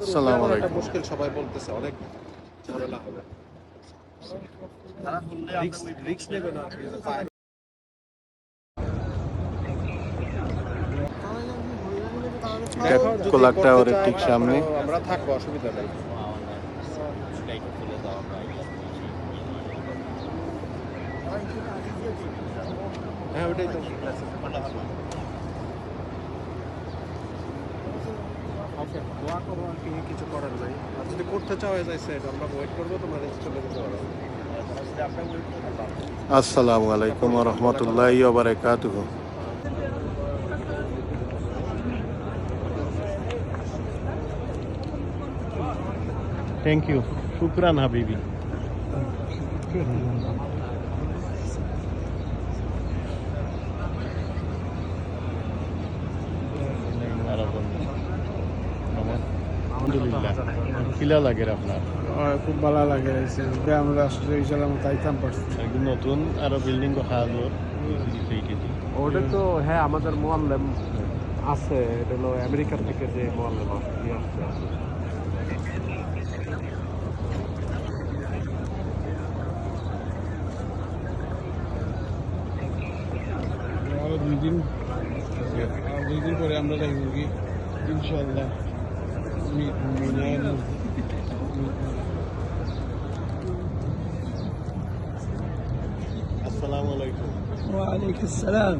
আসসালামু আলাইকুম। মুশকিল সবাই বলতেছে অনেক ঝামেলা হবে। রিক্স নেবে না কোলাক টাওয়ারের ঠিক সামনে। আমরা থাকব অসুবিধা নেই। হ্যাঁ ওটাই তো। দোয়া করো আর কি কিছু করার নাই। আর যদি করতে চাও এজ আই সেড আমরা ওয়েট করব তোমরা চলে যেতে পারো আসসালামু আলাইকুম রহমতুল্লাহ বারাকাতুহ থ্যাংক ইউ শুক্রান হাবিবি। আলহামদুলিল্লাহ। কিলা লাগে আপনার? খুব ভালো লাগে আমরা আসলে ইনশাল্লাহ তাইতাম পারছি। নতুন আরও বিল্ডিং কথা ওটা তো হ্যাঁ আমাদের মোয়াল্লেম আছে এটা হলো আমেরিকা থেকে যে মোয়াল্লেম আসছে দুই দিন দুই দিন পরে আমরা যাই মুরগি ইনশাল্লাহ মি- মিলাদ আসসালামু আলাইকুম ওয়ালাইকুম আসসালাম